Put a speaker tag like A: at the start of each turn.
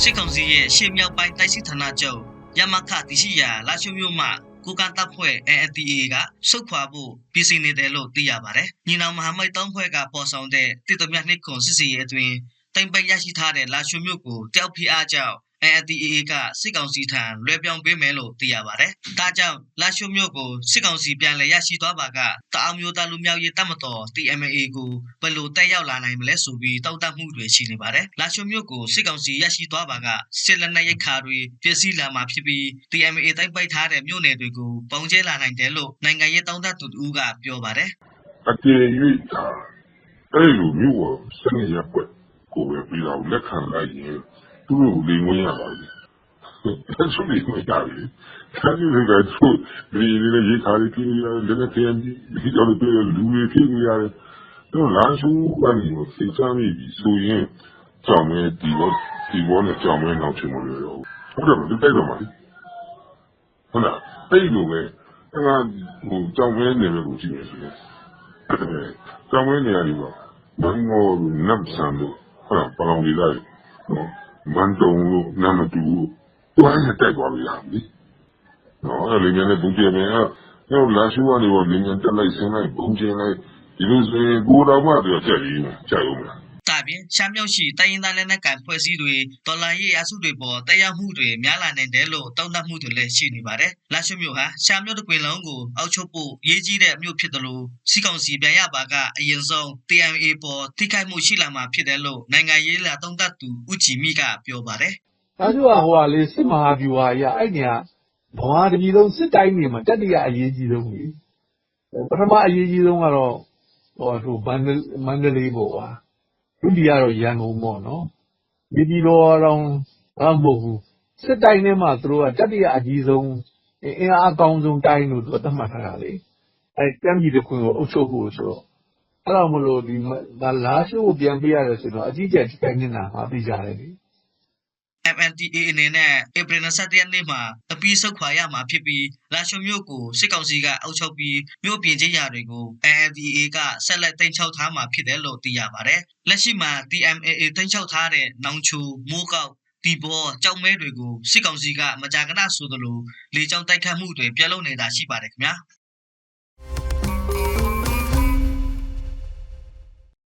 A: စစ်ကောင်စီရဲ့ရှေ့မြောက်ပိုင်းတိုက်စစ်ဌာနချုပ်ရမခတရှိရာလာရှုမြို့မှာကိုကန်တပ်ဖွဲ့ ANTA ကစုခွာဖို့ပြည်စီနေတယ်လို့သိရပါတယ်။ညီနောင်မဟာမိတ်တောင်းဖွဲ့ကပေါ်ဆောင်တဲ့တစ်တမြနှစ်ခွန်စစ်စီရဲ့အတွင်းတိုင်ပိတ်ရရှိထားတဲ့လာရှုမြို့ကိုတယောက်ဖိအားကြောင့် ANTA ကစစ်ကောင်စီထံလွှဲပြောင်းပေးမယ်လို့သိရပါတယ်။ဒါကြောင့်လာရှုမြို့ကိုစစ်ကောင်စီပြန်လည်ရရှိသွားပါကတအောင်မျိုးသားလူမျိုးရေးတပ်မတော် TMA ကိုဘယ်လိုတက်ရောက်လာနိုင်မလဲဆိုပြီးတောက်တမှုတွေရှိနေပါတယ်။လာရှုမြို့ကိုစစ်ကောင်စီရရှိသွားပါကစစ်လက်နက်ရိတ်ခါတွေပြည့်စည်လာမှာဖြစ်ပြီး TMA တိုက်ပိုက်ထားတဲ့မြို့နယ်တွေကိုပုံကျဲလာနိုင်တယ်လို့နိုင်ငံရေးတောင်းတသူတူကပြောပါတယ်
B: အကယ်၍ဒါအဲ့လိုမျိုးကိုစနေရပွက်ကိုပဲပြီးတော့လက်ခံလိုက်ရင် သူ့ကိုလိမ်ဝင်ရပါလိမ့်အဲ့ဆိုလိမ်ဝင်ရပြီဒါကြီးကသူဒီဒီရေခါရီကင်းရတယ်လက်နဲ့ပြန်ပြီးဒီတော့ပြေလူတွေဖြစ်နေရတယ်တော့လာရှုကနေကိုစိတ်ချမိပြီဆိုရင်ကြောင်မဲဒီဘောဒီဘောနဲ့ကြောင်မဲနောက်ချင်မလို့ရောဟုတ်တယ်မတိုက်တော့ပါဘူးဟုတ်လားတိတ်လို့ပဲအဲ့ဒါဟိုကြောင်မဲနေလို့ကြည့်ရစီကြောင်မဲနေရတယ်ပေါ့ဘန်ငေါနပ်ဆန်လို့ဟုတ်လားပလောင်လေးလိုက်နော် မန်တုံလို့နမတူဝိုင်းနဲ့တိုက်သွားပြီလားလေနော်အဲ့လေငယ်နဲ့ဘုံကျဲမယ်အဲ့တော့လာရှုကနေပေါ့လေငယ်တက်လိုက်ဆင်းလိုက်ဘုံကျဲလိုက်ဒီလိုဆိုရင်ကိုတော်မှတော့ကြက်ရည်ကြက်ဦးမလား။
A: ဒါပြင်ရှမ်းမြောက်ရှိတိုင်းရင်းသားလက်နက်ကိုင်ဖွဲ့စည်းတွေဒေါ်လာရေးအစုတွေပေါ်တက်ရောက်မှုတွေများလာနိုင်တယ်လို့တောင်းတမှုတွေလည်းရှိနေပါတယ်။လာရှုမြို့ဟာရှမ်းမြောက်တစ်ကွင်လုံးကိုအောက်ချုပ်ဖို့ရေးကြီးတဲ့မြို့ဖြစ်တယ်လို့စီကောင်စီပြန်ရပါကအရင်ဆုံး TMA ပေါ်ထိခိုက်မှုရှိလာမှာဖြစ်တယ်လို့နိုင်ငံရေးလာတောင်းတသူဦးကြည်မိကပြောပါတယ်
C: ဒါဆိုဟိုဟာလေစစ်မဟာဗျူဟာကြီးအဲ့ညာဘဝတကြီးလုံးစစ်တိုင်းနေမှာတတိယအရေးကြီးဆုံးကြီးပထမအရေးကြီးဆုံးကတော့ဟိုဟိုမန္တမန္တလေးပေါ့ကွာ ဒုတိယတော့ရန်ကုန်ပေါ့နော်ဒီဒီတော့တော့ဘာမဟုတ်ဘူးစစ်တိုင်းထဲမှာသူတို့ကတတိယအကြီးဆုံးအင်အားအကောင်းဆုံးတိုင်းလို့သူကသတ်မှတ်ထားတာလေအဲတမ်းပြည်တစ်ခွင်ကိုအုပ်ချုပ်ဖို့ဆိုတော့အဲ့တော့မလို့ဒီဒါလာရှိုးကိုပြန်ပြရတယ်ဆိုတော့အကြီးကျယ်တိုင်းနေတာမှသိကြတယ်လေ
A: MNTA အနေနဲ့ဧပြီ27ရက်နေ့မှာအပြီးဆုတ်ခွာရမှာဖြစ်ပြီးလာရှုမြို့ကိုစစ်ကောင်စီကအုပ်ချုပ်ပြီးမြို့ပြင်ကျေးရွာတွေကို NNDA ကဆက်လက်တင်ချောက်ထားမှာဖြစ်တယ်လို့သိရပါတယ်။လက်ရှိမှာ TMAA တင်ချောက်ထားတဲ့နောင်ချိုမိုးကောက်ဒီဘောကြောက်မဲတွေကိုစစ်ကောင်စီကမကြာခဏဆိုသလိုလေကြောင်းတိုက်ခတ်မှုတွေပြုလုပ်နေတာရှိပါတယ်ခင်ဗျာ။